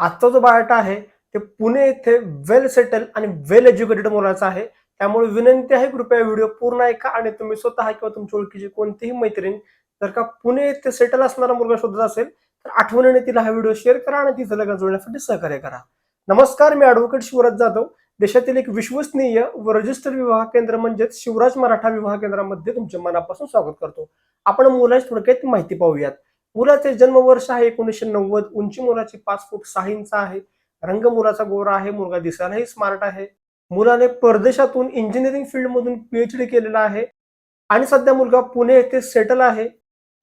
आजचा जो बायोटा आहे ते पुणे येथे वेल सेटल आणि वेल एज्युकेटेड मुलाचा आहे. त्यामुळे विनंती आहे कृपया व्हिडिओ पूर्ण ऐका आणि तुम्ही स्वतः किंवा तुमच्या ओळखीची कोणतीही मैत्रीण जर का पुणे येथे सेटल असणारा मुलगा शोधत असेल तर आठवणीने तिला हा व्हिडिओ शेअर करा आणि तिचं लग्न जोडण्यासाठी सहकार्य करा. नमस्कार मी ॲडव्होकेट शिवराज जाधव. देशातील एक विश्वसनीय व रजिस्टर विवाह केंद्र म्हणजेच शिवराज मराठा विवाह केंद्रामध्ये तुमच्या मनापासून स्वागत करतो. आपण मुलाची थोडक्यात माहिती पाहूयात. मुलाचे जन्मवर्ष आहे एकोणीसशे नव्वद. उंची मुलाची पाच फूट सहा इंच आहे. रंग मुलाचा गोरा आहे मुलगा दिसायलाही स्मार्ट आहे. मुलाने परदेशातून इंजिनिअरिंग फील्डमधून पीएचडी केलेला आहे. आणि सध्या मुलगा पुणे येथे सेटल आहे.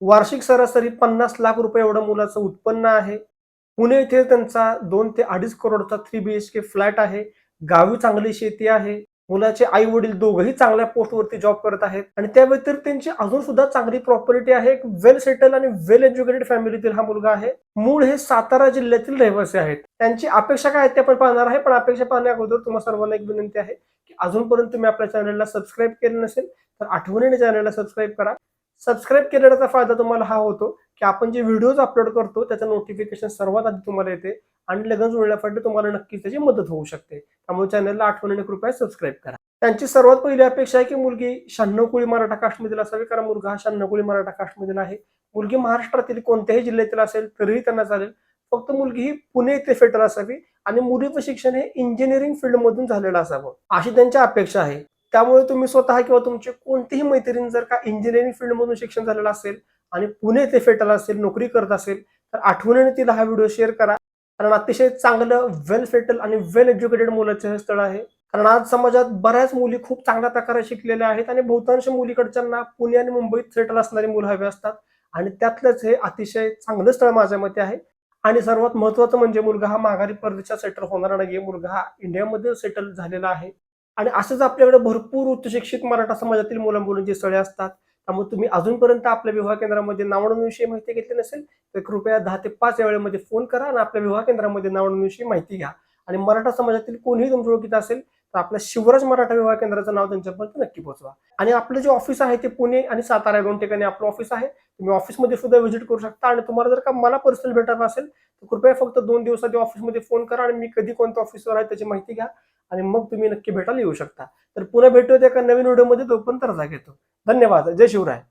वार्षिक सरासरी पन्नास लाख रुपये एवढं मुलाचं उत्पन्न आहे. पुणे येथे त्यांचा दोन ते अडीच करोडचा three B H K flat आहे. गावी चांगली शेती आहे. मुलाचे आई वडील दोघंही चांगल्या पोस्टवरती जॉब करत आहेत. आणि त्या व्यतिरिक्त त्यांची अजून सुद्धा चांगली प्रॉपर्टी आहे. एक वेल सेटल आणि वेल एज्युकेटेड फॅमिलीतील हा मुलगा आहे. मूळ हे सातारा जिल्ह्यातील रहिवासी आहेत. त्यांची अपेक्षा काय आहे ते आपण पाहणार आहे. पण अपेक्षा पाहण्या अगोदर तुम्हाला सर्वांना एक विनंती आहे की अजूनपर्यंत तुम्ही आपल्या चॅनलला सबस्क्राईब केलं नसेल तर आठवणीने चॅनलला सबस्क्राईब करा. सबस्क्राईब केल्याचा फायदा तुम्हाला हा होतो की आपण जे व्हिडिओज अपलोड करतो त्याचं नोटिफिकेशन सर्वात आधी तुम्हाला येते. आणि लग्न जुळण्यासाठी तुम्हाला नक्कीच त्याची मदत होऊ शकते. त्यामुळे चॅनलला आठवणीने कृपया सबस्क्राईब करा. त्यांची सर्वात पहिली अपेक्षा आहे की मुलगी शहाण्णव कोळी मराठा कास्टमधील असावी कारण मुलगा हा शहाण्णव कोळी मराठा कास्टमधील आहे. मुलगी महाराष्ट्रातील कोणत्याही जिल्ह्यातील असेल तरीही त्यांना चालेल. फक्त मुलगी ही पुणे येथे फेटर असावी आणि मुलीचं शिक्षण हे इंजिनिअरिंग फील्डमधून झालेलं असावं अशी त्यांची अपेक्षा आहे. त्यामुळे तुम्ही स्वतः किंवा तुमची कोणतीही मैत्रीण जर का इंजिनिअरिंग फील्डमधून शिक्षण झालेलं असेल आणि पुणे येथे फेटल असेल नोकरी करत असेल तर आठवणीने तिला हा व्हिडिओ शेअर करा. कारण अतिशय चांगलं वेल सेटल आणि वेल एज्युकेटेड मुलाचे हे स्थळ आहे. कारण आज समाजात बऱ्याच मुली खूप चांगल्या प्रकारे शिकलेल्या आहेत आणि बहुतांश मुलीकडच्यांना पुणे आणि मुंबईत सेटल असणारी मुलं हवी असतात. आणि त्यातलंच हे अतिशय चांगलं स्थळ माझ्या मते आहे. आणि सर्वात महत्वाचं म्हणजे मुलगा हा माघारी परदेशात सेटल होणार नाही. मुलगा हा इंडियामध्ये सेटल झालेला आहे. आणि असंच आपल्याकडे भरपूर उच्च शिक्षित मराठा समाजातील मुलं मुलींची स्थळे असतात त्यामुळे तुम्ही अजूनपर्यंत आपल्या विवाह केंद्रामध्ये नावनोंदणीविषयी माहिती घेतली नसेल तर कृपया दहा ते पाच या वेळेमध्ये फोन करा आणि आपल्या विवाह केंद्रामध्ये नावनोंदणीविषयी माहिती घ्या. आणि मराठा समाजातील कोणीही तुमच्या ओळखीत असेल तर आपल्या शिवराज मराठा विवाह केंद्राचं नाव त्यांच्यापर्यंत नक्की पोहोचवा आणि आपलं जे ऑफिस आहे ते पुणे आणि सातारा या दोन ठिकाणी आपलं ऑफिस आहे. तुम्ही ऑफिसमध्ये सुद्धा व्हिजिट करू शकता आणि तुम्हाला जर का मला पर्सनल भेटायचं असेल तर कृपया फक्त दोन दिवसात ऑफिसमध्ये फोन करा आणि मी कधी कोणत्या ऑफिसवर आहे त्याची माहिती घ्या आणि मग तुम्ही नक्की भेटायला येऊ शकता. तर पुन्हा भेटूया एका नवीन व्हिडिओमध्ये तोपर्यंत रजा घेतो. धन्यवाद. जय शिवराय.